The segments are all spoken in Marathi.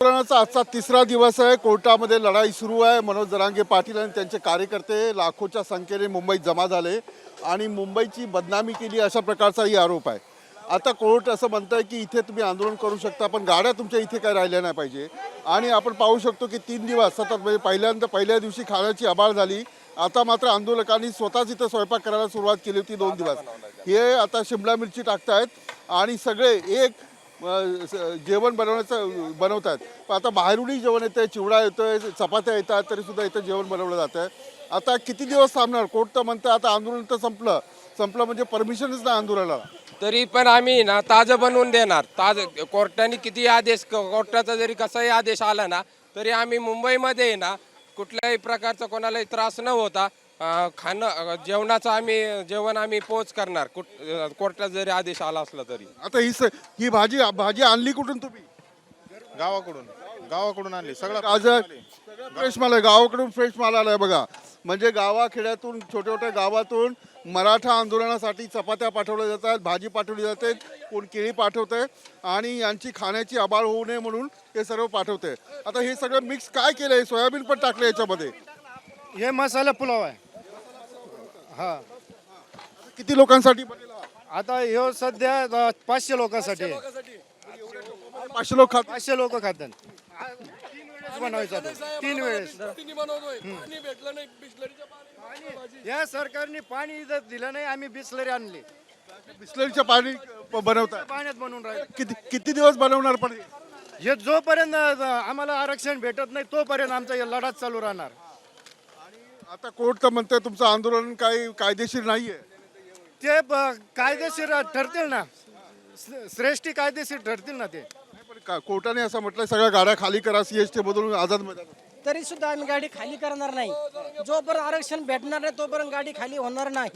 आंदोलनाचा आजचा तिसरा दिवस आहे. कोर्टामध्ये लढाई सुरू आहे. मनोज जरांगे पाटील आणि त्यांचे कार्यकर्ते लाखोच्या संख्येने मुंबईत जमा झाले आणि मुंबईची बदनामी केली अशा प्रकारचाही आरोप आहे. आता कोर्ट असं म्हणतं आहे की इथे तुम्ही आंदोलन करू शकता पण गाड्या तुमच्या इथे काय राहिल्या नाही पाहिजे. आणि आपण पाहू शकतो की तीन दिवस सतत म्हणजे पहिल्यांदा पहिल्या दिवशी खाण्याची आबाळ झाली. आता मात्र आंदोलकांनी स्वतःच इथं स्वयंपाक करायला सुरुवात केली होती दोन दिवस. हे आता शिमला मिरची टाकतायत आणि सगळे एक जेवण बनवण्याचं बनवतात. पण आता बाहेरूनही जेवण येतं चिवडा येतोय चपात्या येतात तरीसुद्धा इथं जेवण बनवलं जातं आहे आता किती दिवस थांबणार? कोर्ट तर म्हणतं आता आंदोलन तर संपलं. संपलं म्हणजे परमिशनच नाही आंदोलनाला. तरी पण आम्ही ना ताजं बनवून देणार. ताज कोर्टाने किती आदेश कोर्टाचा जरी कसाही आदेश आला ना तरी आम्ही मुंबईमध्ये ना कुठल्याही प्रकारचा कोणालाही त्रास न होता खाणं जेवणाचं आम्ही जेवण आम्ही पोच करणार. कुठ अं, कोर्टाचा जरी आदेश आला असला तरी. आता ही स- ही भाजी भाजी आणली कुठून तुम्ही? गावाकडून. गावाकडून आणली. सगळं आज फ्रेश माल आहे. गावाकडून फ्रेश माल आलाय बघा. म्हणजे गावाखेड्यातून छोट्या छोट्या गावातून मराठा आंदोलनासाठी चपात्या पाठवल्या जातात भाजी पाठवली जाते कोण केळी पाठवते आणि यांची खाण्याची आबाळ होऊ नये म्हणून हे सर्व पाठवते आता हे सगळं मिक्स काय केलंय? सोयाबीन पण टाकलं याच्यामध्ये. हे मसाला पुलाव आहे. हा. किती लोकांसाठी बनलेला हा? आता ह्यो सध्या अ, पाचशे लोकांसाठी. आहे. पाचशे लोक खात पाचशे लोक खातात. तीन वेळेस बनवायचा तो. तीन वेळेस. या सरकारने पाणी इथं दिलं नाही आम्ही बिस्लरी आणली. बिस्लरीचं पाणी बनवतात पाण्यात बनवून राहिले. किती किती दिवस बनवणार पण हे? हे जोपर्यंत अ, आम्हाला आरक्षण भेटत नाही तोपर्यंत आमचा हे लढा चालू राहणार. आता कोर्ट तर म्हणतंय तुमचं आंदोलन काही कायदेशीर नाहीये. ते ब- कायदेशीर ठरतील ना. श्रे- श्रेष्ठी कायदेशीर ठरतील ना ते. नाही, पण का- कोर्टाने असं म्हटलंय सगळ्या गाड्या खाली करा सीएसटी बदलून आझाद मैदान तरी सुद्धा आम्ही गाडी खाली करणार नाही. जोपर्यंत आरक्षण भेटणार नाही तोपर्यंत गाडी खाली होणार नाही.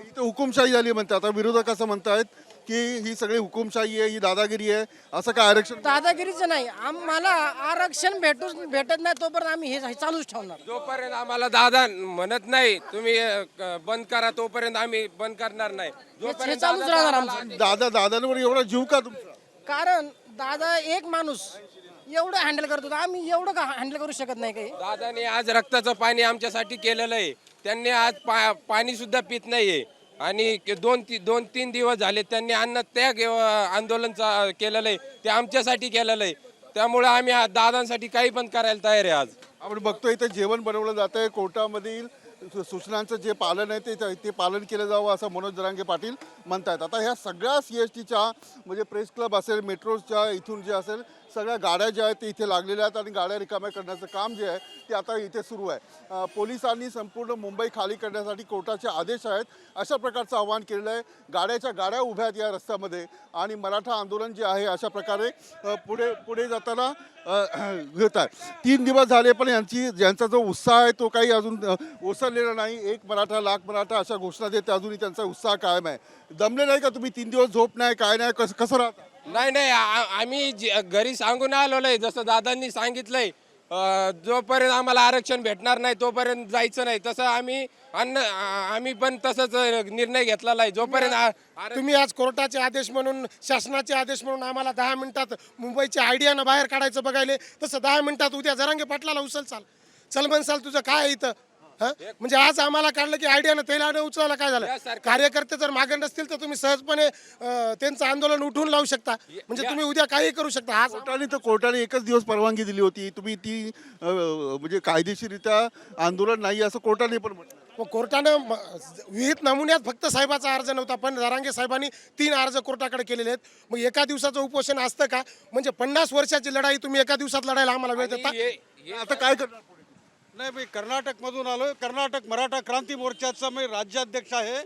इथे हुकुमशाही झाली म्हणते. आता विरोधक असं म्हणतायत की ही सगळी हुकुमशाही आहे ही दादागिरी आहे. असं काय आरक्षण दादागिरीचं नाही. आम्हाला आरक्षण भेटू भेटत नाही तोपर्यंत आम्ही हे चालूच ठेवणार. जोपर्यंत आम्हाला दादा म्हणत नाही तुम्ही अं, बंद करा तोपर्यंत आम्ही बंद करणार नाही. हे जोपर्यंत चालूच दादा राहणार आमचं. दादा दादांवर एवढा जीव का तुमचा? कारण दादा एक माणूस. एवढं हँडल करतो आम्ही एवढं का हँडल करू शकत नाही काही? दादाने आज रक्ताचं पाणी आमच्यासाठी केलेलं आहे. त्यांनी आज पा पाणी सुद्धा पित नाहीये आणि के- दोन ती दोन तीन दिवस झाले त्यांनी अन्न त्याग अं, आंदोलनचा केलेलं आहे. ते आमच्यासाठी केलेलं आहे. त्यामुळे आम्ही दादांसाठी काही पण करायला तयार आहे आज. आपण बघतो इथे जेवण बनवलं जात आहे कोर्टामधील सु- सूचनांचं जे पालन आहे ते ते पालन केलं जावं असं मनोज जरांगे पाटील म्हणतायत. आता ह्या सगळ्या सी एस टीच्या म्हणजे प्रेस क्लब असेल मेट्रोच्या इथून जे असेल सगळ्या गाड्या ज्या आहेत ते इथे लागलेल्या आहेत आणि गाड्या रिकाम्या करण्याचं काम जे आहे ते आता इथे सुरू आहे. पोलिसांनी संपूर्ण मुंबई खाली करण्यासाठी कोर्टाचे आदेश आहेत अशा प्रकारचं आव्हान केलेलं आहे. गाड्याच्या गाड्या उभ्या आहेत या रस्त्यामध्ये आणि मराठा आंदोलन जे आहे अशा प्रकारे पुढे पुढे जाताना घेत आहे. तीन दिवस झाले पण यांची ज्यांचा जो उत्साह आहे तो काही अजून ओसरलेला नाही. एक मराठा लाख मराठा अशा घोषणा देते अजूनही त्यांचा उत्साह कायम आहे. दमले नाही का तुम्ही? तीन दिवस झोप नाही काय नाही कसं कसं राहता? नाही नाही आ- आम्ही जे- घरी सांगून आलेलो आहे. जसं दादांनी सांगितलंय अं, जोपर्यंत आम्हाला आरक्षण भेटणार नाही तोपर्यंत जायचं नाही. तसं आम्ही अन्न आ- आम्ही पण तसंच निर्णय घेतलेला आहे. जोपर्यंत आ- आर- तुम्ही आज कोर्टाचे आदेश म्हणून शासनाचे आदेश म्हणून आम्हाला दहा मिनिटात मुंबईच्या आयडियानं बाहेर काढायचं बघायले तसं दहा मिनिटात उद्या जरांगे पाटलाला उचल चाल. चल म्हणसाल तुझं काय आहे इथं? हं? म्हणजे आज आम्हाला काढलं की आयडियानं त्याला उचलायला काय झालं? कार्यकर्ते जर मागे नसतील तर तुम्ही सहजपणे अं, त्यांचं आंदोलन उठवून लावू शकता. म्हणजे तुम्ही उद्या काही करू शकता. आज कोर्टाने तर कोर्टाने एकच दिवस परवानगी दिली होती. तुम्ही ती अं, म्हणजे कायदेशीरित्या आंदोलन नाही असं कोर्टाने पण म्हटलं. मग कोर्टानं म- विहित नमुन्यात फक्त साहेबाचा अर्ज नव्हता पण जरांगे साहेबांनी तीन अर्ज कोर्टाकडे केलेले आहेत. मग एका दिवसाचं उपोषण असतं का? म्हणजे पन्नास वर्षाची लढाई तुम्ही एका दिवसात लढायला आम्हाला वेळ देता? आता काय करणार? नाही मी कर्नाटकमधून आलो कर्नाटक मराठा क्रांती मोर्चाचा मी राज्याध्यक्ष आहे.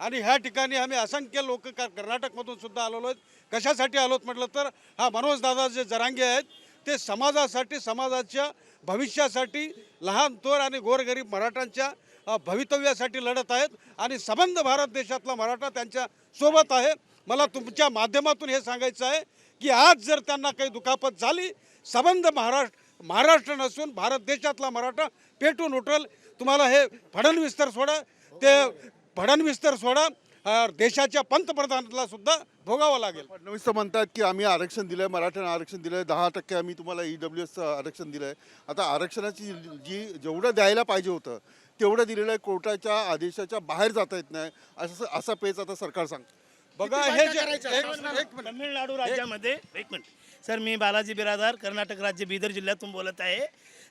आणि ह्या ठिकाणी आम्ही असंख्य लोक कर्नाटकमधून सुद्धा आलेलो आहेत. कशासाठी आलोत म्हटलं तर हा मनोज दादा जे जरांगे आहेत. ते समाजासाठी समाजाच्या भविष्यासाठी लहान थोर आणि गोरगरीब मराठांच्या भवितव्यासाठी लढत आहेत. आणि संबंध भारत देशातला मराठा त्यांच्यासोबत आहे. मला तुमच्या माध्यमातून हे सांगायचं आहे की आज जर त्यांना काही दुखापत झाली संबंध महाराष्ट्र महाराष्ट्र नसून भारत देशातला मराठा पेटून उठल तुम्हाला हे फडणवीस तर सोडा ते फडणवीस तर सोडा देशाच्या पंतप्रधानाला सुद्धा भोगावं लागेल. फडणवीस तर म्हणतात की आम्ही आरक्षण दिलंय मराठ्यांना आरक्षण दिलंय दहा टक्के आम्ही तुम्हाला ई डब्ल्यू एसचं आरक्षण दिलंय. आता आरक्षणाची जी जेवढं द्यायला पाहिजे होतं तेवढं दिलेलं आहे कोर्टाच्या आदेशाच्या बाहेर जाता येत नाही असं असा पेच आता सरकार सांगतं. बघा हे जे एक एक मिनिट. तमिळनाडू राज्यामध्ये एक मिनिट. सर मी बालाजी बिरादार कर्नाटक राज्य बिदर जिल्ह्यातून बोलत आहे.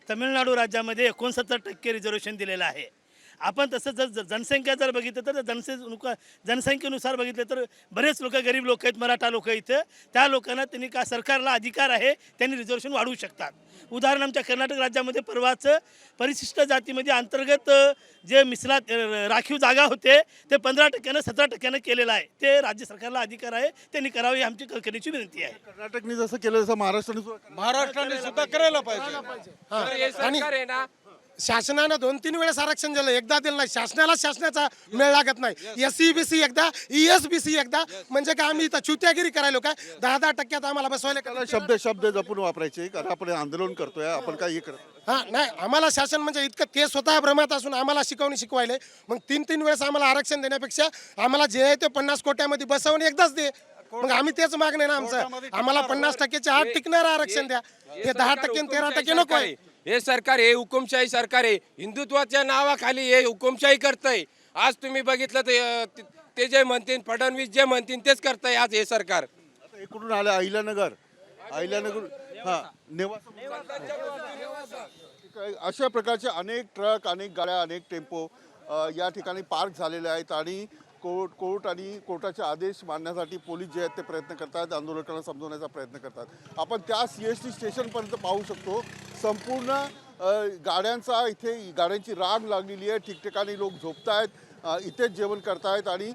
तमिळनाडू राज्यामध्ये एकोणसत्तर टक्के रिझर्वेशन दिलेलं आहे. आपण तसं जर जर जनसंख्या जर बघितलं तर जनसंख्या जनसंख्येनुसार बघितलं तर बरेच लोक गरीब लोक आहेत मराठा लोक इथं. त्या लोकांना त्यांनी का सरकारला अधिकार आहे त्यांनी रिझर्वेशन वाढवू शकतात. उदाहरण आमच्या कर्नाटक राज्यामध्ये परवाचं परिशिष्ट जातीमध्ये अंतर्गत जे मिसलात अ, राखीव जागा होते ते पंधरा टक्क्यानं सतरा टक्क्यानं केलेलं आहे. ते राज्य सरकारला अधिकार आहे त्यांनी करावे ही आमची कळकळीची विनंती आहे. कर्नाटकने जसं केलं तसं महाराष्ट्राने. महाराष्ट्राने सुद्धा करायला पाहिजे. तर हे सरकार आहे ना शासनानं दोन तीन वेळेस आरक्षण दिलं. एकदा दिलं नाही. शासनाला शासनाचा मेळ लागत नाही. एस सी बी सी एकदा ई एस बी सी एकदा. म्हणजे काय आम्ही इथं चुत्यागिरी करायलो काय दहा दहा टक्क्यात आम्हाला बसवायला त्याला शब्द शब्द जपून वापरायचे. कारण आपण आंदोलन करतोय आपण काय हे करत हा नाही. आम्हाला शासन म्हणजे इतकं ते स्वतः भ्रमात असून आम्हाला शिकवणी शिकवायले. मग तीन तीन वेळेस आम्हाला आरक्षण देण्यापेक्षा आम्हाला जे आहे ते पन्नास कोट्यामध्ये बसवून एकदाच दे. मग आम्ही तेच मागणे ना आमचं. आम्हाला पन्नास टक्क्याचे आठ टिकणार आरक्षण द्या. हे दहा टक्के आणि तेरा टक्के नको आहे. हे सरकार हे हुकुमशाही सरकार आहे. हिंदुत्वाच्या नावाखाली हे हुकुमशाही करतंय. आज तुम्ही बघितलं ते ते- जे म्हणतील फडणवीस जे म्हणतील तेच करतंय आज हे सरकार. आता कुठून आलं अहिल्यानगर. अहिल्यानगर हा नेवासा. अशा प्रकारचे अनेक ट्रक अनेक गाड्या अनेक टेम्पो अ, या ठिकाणी पार्क झालेले आहेत आणि कोर्ट कोर्ट आणि कोर्टाचे आदेश मानण्यासाठी पोलीस जे आहेत ते प्रयत्न करतात आंदोलकांना समजवण्याचा प्रयत्न करतात. आपण त्या सी एस टी स्टेशनपर्यंत पाहू शकतो संपूर्ण गाड्यांचा इथे गाड्यांची रांग लागलेली आहे. ठिकठिकाणी लोक झोपत आहेत इथेच जेवण करतायत आणि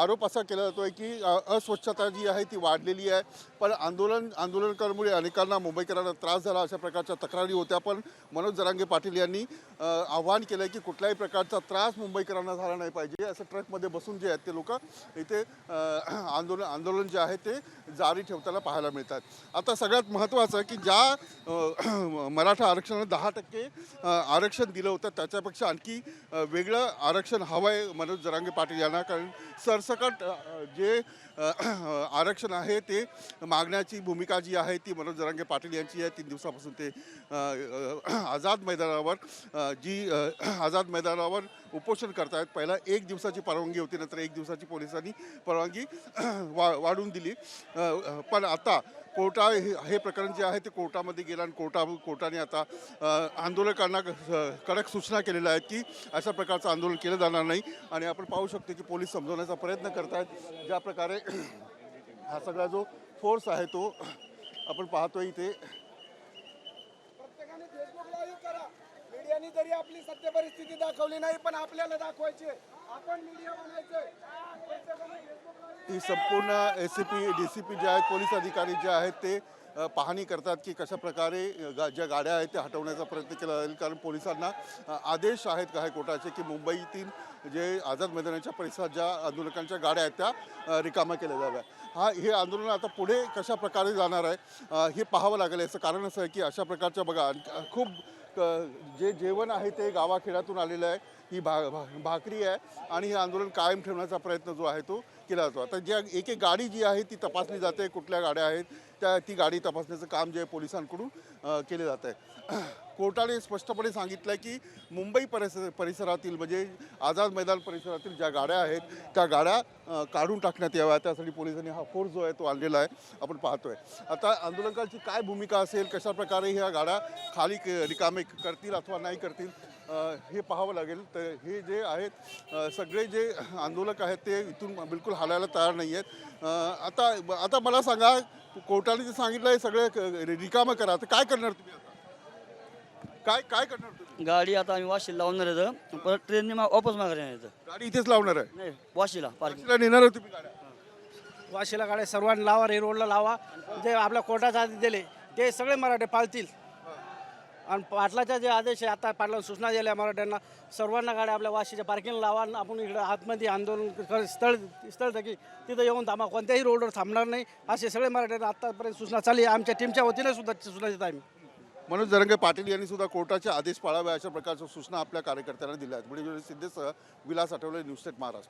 आरोप असा केला जातो आहे की अस्वच्छता जी आहे ती वाढलेली आहे. पण आंदोलन आंदोलनकारामुळे अनेकांना मुंबईकरांना त्रास झाला अशा प्रकारच्या तक्रारी होत्या. पण मनोज जरांगे पाटील यांनी आवाहन आव्हान केलं की कुठल्याही प्रकारचा त्रास मुंबईकरांना झाला नाही पाहिजे. असं ट्रकमध्ये बसून जे आहेत ते लोक इथे आंदोलन आंदोलन जे आहे ते जारी ठेवताना पाहायला मिळतात. आता सगळ्यात महत्त्वाचं की ज्या मराठा आरक्षणानं दहा टक्के आरक्षण दिलं होतं त्याच्यापेक्षा आणखी वेगळं आरक्षण हवं आहे मनोज जरांगे पाटील यांना कारण सरसकट जे आरक्षण आहे ते मागण्याची भूमिका जी आहे ती मनोज जरांगे पाटील यांची आहे. तीन दिवसापासून ते आझाद मैदानावर जी आझाद मैदानावर उपोषण करतायत. पहिला एक दिवसाची परवानगी होती नंतर एक दिवसाची पोलिसांनी परवानगी वा वाढवून दिली. पण आता कोर्टा हे हे प्रकरण जे आहे ते कोर्टामध्ये गेलं आणि कोर्टा कोर्टाने आता आंदोलकांना कडक सूचना केलेल्या आहेत की अशा प्रकारचं आंदोलन केलं जाणार नाही. आणि आपण पाहू शकतो की पोलीस समजवण्याचा प्रयत्न करतायत. ज्या प्रकारे हा सगळा जो फोर्स आहे तो आपण पाहतोय इथे. प्रत्येकाने करा. मीडियाने जरी आपली सत्य परिस्थिती दाखवली नाही पण आपल्याला दाखवायची ती संपूर्ण S C P D C P जे आहेत पोलीस अधिकारी जे आहेत ते पाहणी करतात की कशा प्रकारे गा ज्या गाड्या आहेत त्या हटवण्याचा प्रयत्न केला जाईल. कारण पोलिसांना आदेश आहेत काही कोर्टाचे की मुंबईतील जे आझाद मैदानाच्या परिसरात ज्या आंदोलकांच्या गाड्या आहेत त्या रिकाम्या केल्या जाव्या हा हे आंदोलन आता पुढे कशा प्रकारे जाणार आहे हे पाहावं लागेल. याचं कारण असं आहे की अशा प्रकारच्या बघा खूप जे जेवण आहे ते गावाखेड्यातून आलेलं आहे. ही भा भा- भाकरी आहे आणि हे आंदोलन कायम ठेवण्याचा प्रयत्न जो आहे तो केला जातो. आता ज्या एक एक गाडी जी आहे ती तपासली जाते कुठल्या गाड्या आहेत त्या ती गाडी तपासण्याचं काम जे आहे पोलिसांकडून केले जात आहे. कोर्टाने स्पष्टपणे सांगितलं की मुंबई परिसर परिसरातील म्हणजे आझाद मैदान परिसरातील ज्या गाड्या आहेत त्या गाड्या काढून टाकण्यात याव्या. त्यासाठी पोलिसांनी हा फोर्स जो आहे तो आणलेला आहे आपण पाहतोय. आता आंदोलकांची काय भूमिका असेल कशा प्रकारे ह्या गाड्या खाली क- रिकामे करतील अथवा नाही करतील हे पाहावं लागेल. तर हे जे आहेत सगळे जे आंदोलक आहेत ते इथून बिलकुल हालायला तयार नाही आहेत. आता आता मला सांगा कोर्टाने जे सांगितलं आहे सगळे क- रिकामं करा. तर काय करणार तुम्ही आता? काय काय करणार तुम्ही? गाडी आता आम्ही वाशीला लावणार आहे परत ट्रेनने मा वापस माघारी येणार गाडी इथेच लावणार आहे? नाही वाशीला पार्किंग तिला नेणार आहे तुम्ही गाड्या? वाशीला गाड्या सर्वांनी लावा रे रोडला लावा. जे आपल्या कोर्टाचा आदेश दिले ते सगळे मराठे पाळतील. आणि पाटलाचा जे आदेश आहे आता पाटला सूचना दिल्या मराठ्यांना सर्वांना गाड्या आपल्या वाशीच्या पार्किंगला लावा आणि आपण इकडं आतमध्ये आंदोलन कर स्थळ स्थळ थकी तिथं येऊन थांबा. कोणत्याही रोडवर थांबणार नाही असे सगळे मराठ्यांना आत्तापर्यंत सूचना चालली आहे. आमच्या टीमच्या वतीने सुद्धा सूचना देत आहे आम्ही. मनोज जरंगे पाटील यांनी सुद्धा कोर्टाचे आदेश पाळावे अशा प्रकारच्या सूचना आपल्या कार्यकर्त्यांना दिल्या आहेत. म्हणजे सिद्धेसह विलास आठवले न्यूज स्टेट महाराष्ट्र.